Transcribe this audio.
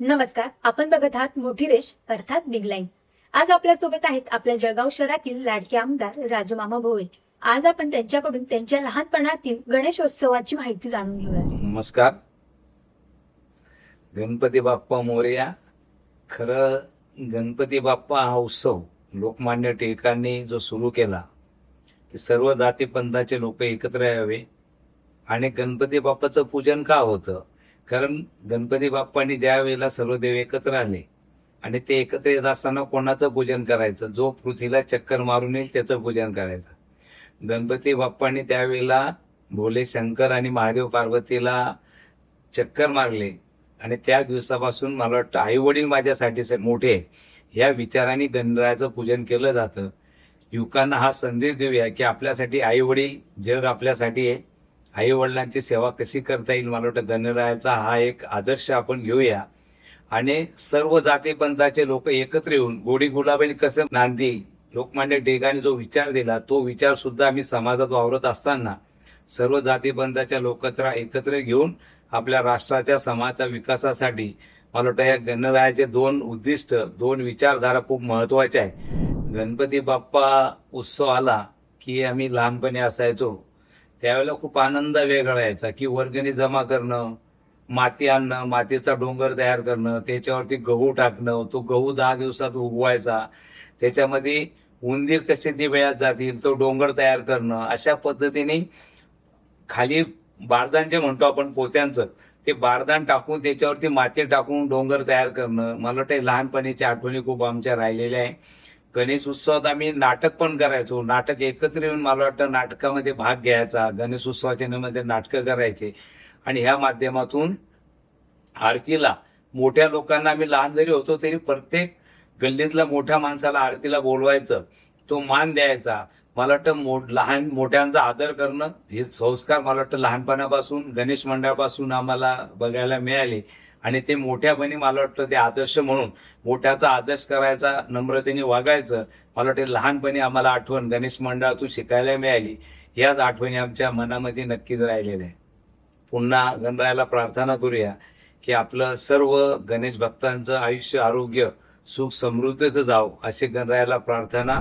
नमस्कार आपण बघत आहात मोठी रेश अर्थात बिग लाईन आज आपल्यासोबत आहेत आपल्या जळगाव शहरातील लाडके आमदार राजमामा भोवे आज आपण त्यांच्याकडून त्यांच्या लहानपणातील गणेशोत्सवाची माहिती जाणून घेऊया. नमस्कार. गणपती बाप्पा मोर्या खरं गणपती बाप्पा हा उत्सव लोकमान्य टिळकांनी जो सुरू केला की सर्व जाती पंथाचे लोक एकत्र यावे. आणि गणपती बाप्पाचं पूजन का होतं? कारण गणपती बाप्पांनी ज्या वेळेला सर्व देव एकत्र आले आणि ते एकत्र येत असताना कोणाचं पूजन करायचं? जो पृथ्वीला चक्कर मारून येईल त्याचं पूजन करायचं. गणपती बाप्पांनी त्यावेळेला भोले शंकर आणि महादेव पार्वतीला चक्कर मारले. आणि त्या दिवसापासून मला वाटतं आई वडील माझ्यासाठी मोठे या विचाराने गणरायाचं पूजन केलं जातं. युवकांना हा संदेश देऊया की आपल्यासाठी आई वडील जग आपल्यासाठी आहे. आई वडिलांची सेवा कशी करता येईल? मला वाटतं गणरायाचा हा एक आदर्श आपण घेऊया. आणि सर्व जाती पंथाचे लोक एकत्र येऊन गोडी गुलाबाने कसं नांदी लोकमान्य टिळकांनी जो विचार दिला तो विचार सुद्धा आम्ही समाजात वावरत असताना सर्व जाती पंथाच्या लोकत्र एकत्र घेऊन आपल्या राष्ट्राच्या समाजाच्या विकासासाठी मला वाटतं या गणरायाचे दोन उद्दिष्ट दोन विचारधारा खूप महत्त्वाच्या आहे गणपती बाप्पा उत्सव आला की आम्ही लहानपणी असायचो. त्यावेळेला खूप आनंद वेगळा यायचा की वर्गणी जमा करणं माती आणणं मातीचा डोंगर तयार करणं त्याच्यावरती गहू टाकणं तो गहू दहा दिवसात उगवायचा. त्याच्यामध्ये उंदीर कसे ते वेळात जातील तो डोंगर तयार करणं अशा पद्धतीने खाली बारदान जे म्हणतो आपण पोत्यांचं ते बारदान टाकून त्याच्यावरती माती टाकून डोंगर तयार करणं. मला वाटतं लहानपणीच्या आठवणी खूप आमच्या राहिलेल्या आहे. गणेश उत्सवात आम्ही नाटक पण करायचो. नाटक एकत्र येऊन मला वाटतं नाटकामध्ये भाग घ्यायचा. गणेश उत्सवाच्या निमित्त नाटकं करायचे. आणि ह्या माध्यमातून आरतीला मोठ्या लोकांना आम्ही लहान जरी होतो तरी प्रत्येक गल्लीतल्या मोठ्या माणसाला आरतीला बोलवायचं. तो मान द्यायचा. मला वाटतं मो लहान मोठ्यांचा आदर करणं हे संस्कार मला वाटतं लहानपणापासून गणेश मंडळापासून आम्हाला बघायला मिळाले. आणि ते मोठ्यापणी मला वाटतं ते आदर्श म्हणून मोठ्याचा आदर्श करायचा नम्रतेने वागायचं मला वाटतं लहानपणी आम्हाला आठवण गणेश मंडळातून शिकायला मिळाली. याच आठवणी आमच्या मनामध्ये नक्कीच राहिलेल्या आहे पुन्हा गणरायाला प्रार्थना करूया की आपलं सर्व गणेश भक्तांचं आयुष्य आरोग्य सुख समृद्धीचं जावं अशी गणरायाला प्रार्थना.